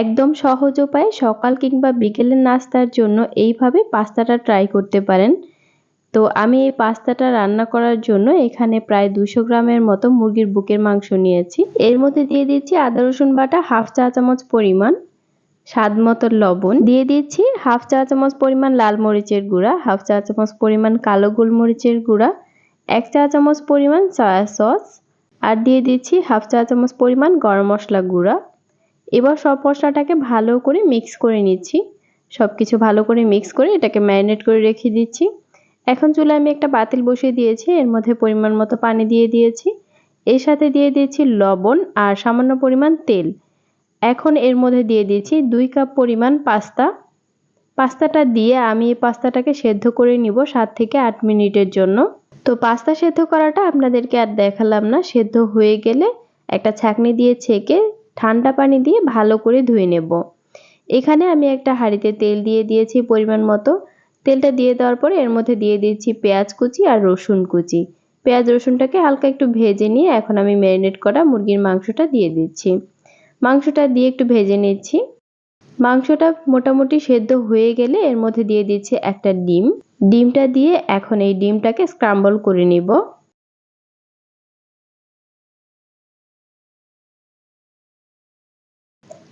একদম সহজ উপায়ে সকাল কিংবা বিকেলের নাস্তার জন্য এইভাবে পাস্তাটা ট্রাই করতে পারেন। তো আমি এই পাস্তাটা রান্না করার জন্য এখানে প্রায় দুশো গ্রামের মতো মুরগির বুকের মাংস নিয়েছি। এর মধ্যে দিয়ে দিচ্ছি আদা, রসুন বাটা, হাফ চা চামচ পরিমাণ স্বাদ মতো লবণ। দিয়ে দিচ্ছি হাফ চা চামচ পরিমাণ লাল মরিচের গুঁড়া, হাফ চা চামচ পরিমাণ কালো গোলমরিচের গুঁড়া, এক চা চামচ পরিমাণ সয়া সস আর দিয়ে দিচ্ছি হাফ চা চামচ পরিমাণ গরম মশলা গুঁড়া। এবার সব মশলাটাকে ভালো করে মিক্স করে নিচ্ছি। সব কিছু ভালো করে মিক্স করে এটাকে ম্যারিনেট করে রেখে দিচ্ছি। এখন চুলে আমি একটা বাতিল বসিয়ে দিয়েছি, এর মধ্যে পরিমাণ মতো পানি দিয়ে দিয়েছি। এর সাথে দিয়ে দিয়েছি লবণ আর সামান্য পরিমাণ তেল। এখন এর মধ্যে দিয়ে দিয়েছি দুই কাপ পরিমাণ পাস্তা। পাস্তাটা দিয়ে আমি এই পাস্তাটাকে সেদ্ধ করে নিব সাত থেকে আট মিনিটের জন্য। তো পাস্তা সেদ্ধ করাটা আপনাদেরকে আর দেখালাম না, সেদ্ধ হয়ে গেলে একটা ছাঁকনি দিয়ে ছেঁকে ঠান্ডা পানি দিয়ে ভালো করে ধুয়ে নেব। এখানে আমি একটা হাঁড়িতে তেল দিয়ে দিয়েছি পরিমাণ মতো। তেলটা দিয়ে দেওয়ার পরে এর মধ্যে দিয়ে দিচ্ছি পেঁয়াজ কুচি আর রসুন কুচি। পেঁয়াজ রসুনটাকে হালকা একটু ভেজে নিয়ে এখন আমি ম্যারিনেট করা মুরগির মাংসটা দিয়ে দিচ্ছি। মাংসটা দিয়ে একটু ভেজে নিচ্ছি। মাংসটা মোটামুটি সেদ্ধ হয়ে গেলে এর মধ্যে দিয়ে দিচ্ছি একটা ডিম। ডিমটা দিয়ে এখন এই ডিমটাকে স্ক্রাম্বল করে নিব।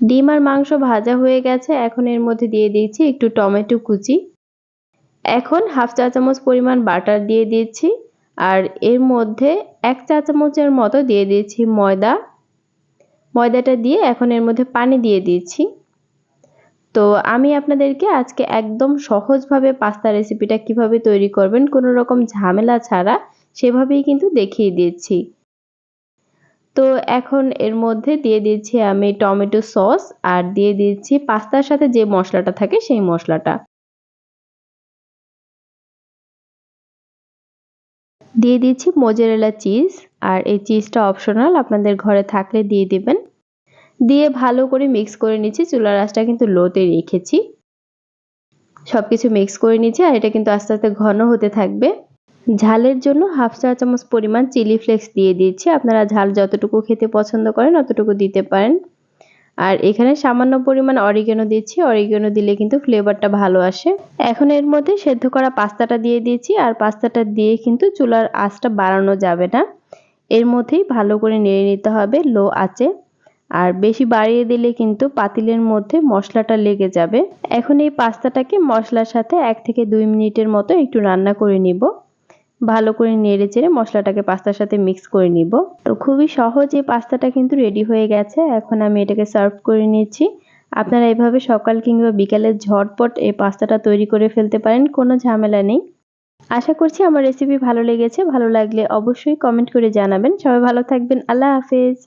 ডিম আর মাংস ভাজা হয়ে গেছে, এখন এর মধ্যে দিয়ে দিচ্ছি একটু টমেটো কুচি। এখন হাফ চা চামচ পরিমাণ বাটার দিয়ে দিচ্ছি, আর এর মধ্যে এক চা চামচের মতো দিয়ে দিচ্ছি ময়দা। ময়দাটা দিয়ে এখন এর মধ্যে পানি দিয়ে দিচ্ছি। তো আমি আপনাদেরকে আজকে একদম সহজভাবে পাস্তা রেসিপিটা কীভাবে তৈরি করবেন, কোনো রকম ঝামেলা ছাড়া সেভাবেই কিন্তু দেখিয়ে দিচ্ছি। তো এখন এর মধ্যে দিয়ে দিচ্ছি আমি টমেটো সস আর দিয়ে দিচ্ছি পাস্তার সাথে যে মশলাটা থাকে সেই মশলাটা। দিয়ে দিচ্ছি মোজারেলা চিজ আর এই চিজটা অপশনাল, আপনাদের ঘরে থাকলে দিয়ে দিবেন। দিয়ে ভালো করে মিক্স করে নিচ্ছি, চুলার আঁচটা কিন্তু লোতে রেখেছি। সব কিছু মিক্স করে নিচ্ছি আর এটা কিন্তু আস্তে আস্তে ঘন হতে থাকবে। ঝালের জন্য হাফ চা চামচ পরিমাণ চিলি ফ্লেক্স দিয়ে দিচ্ছি। আপনারা ঝাল যতটুকু খেতে পছন্দ করেন অতটুকু দিতে পারেন। আর এখানে সামান্য পরিমাণ অরিগেনো দিচ্ছি। অরিগেনো দিলে কিন্তু ফ্লেভারটা ভালো আসে। এখন এর মধ্যে সেদ্ধ করা পাস্তাটা দিয়ে দিয়েছি আর পাস্তাটা দিয়ে কিন্তু চুলার আঁচটা বাড়ানো যাবে না। এর মধ্যেই ভালো করে নেড়ে নিতে হবে লো আঁচে। আর বেশি বাড়িয়ে দিলে কিন্তু পাতিলের মধ্যে মশলাটা লেগে যাবে। এখন এই পাস্তাটাকে মশলার সাথে এক থেকে দুই মিনিটের মতো একটু রান্না করে নিব। ভালো করে নেড়ে চেড়ে মশলাটাকে পাস্তার সাথে মিক্স করে নিব। তো খুবই সহজ এই পাস্তাটা কিন্তু রেডি হয়ে গেছে। এখন আমি এটাকে সার্ভ করে নিচ্ছি। আপনারা এভাবে সকাল কিংবা বিকালে ঝটপট এই পাস্তাটা তৈরি করে ফেলতে পারেন, কোনো ঝামেলা নেই। আশা করছি আমার রেসিপি ভালো লেগেছে। ভালো লাগলে অবশ্যই কমেন্ট করে জানাবেন। সবাই ভালো থাকবেন। আল্লাহ হাফেজ।